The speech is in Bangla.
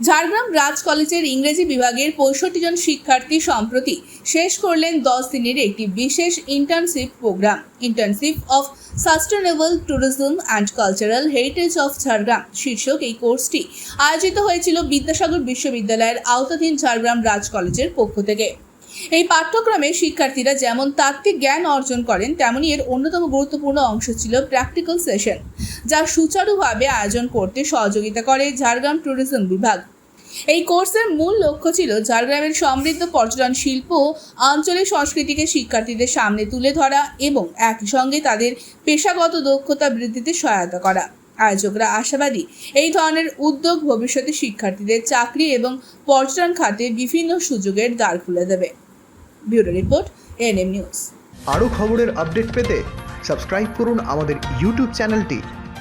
ঝাড়গ্রাম রাজ কলেজের ইংরেজি বিভাগের পঁয়ষট্টি জন শিক্ষার্থী সম্প্রতি শেষ করলেন দশ দিনের একটি বিশেষ internship programme internship of sustainable tourism and cultural heritage of Jhargram শীর্ষক এই কোর্সটি আয়োজিত হয়েছিল বিদ্যাসাগর বিশ্ববিদ্যালয়ের আওতাধীন ঝাড়গ্রাম রাজ কলেজের পক্ষ থেকে। এই পাঠ্যক্রমে শিক্ষার্থীরা যেমন তাত্ত্বিক জ্ঞান অর্জন করেন, তেমনি এর অন্যতম গুরুত্বপূর্ণ অংশ ছিল প্র্যাকটিক্যাল সেশন যা সুচারুভাবে আয়োজন করতে সহযোগিতা করে ঝাড়গ্রাম ট্যুরিজম বিভাগ। এই কোর্সের মূল লক্ষ্য ছিল ঝাড়গ্রামের সমৃদ্ধ পর্যটন শিল্প, আঞ্চলিক সংস্কৃতিকে শিক্ষার্থীদের সামনে তুলে ধরা এবং একই সঙ্গে তাদের পেশাগত দক্ষতা বৃদ্ধিতে সহায়তা করা। আয়োজকরা আশাবাদী, এই ধরনের উদ্যোগ ভবিষ্যতে শিক্ষার্থীদের চাকরি এবং পর্যটন খাতে বিভিন্ন সুযোগের দ্বার খুলে দেবে। Bureau report NM news. আরও খবরের আপডেট পেতে সাবস্ক্রাইব করুন আমাদের ইউটিউব চ্যানেলটি।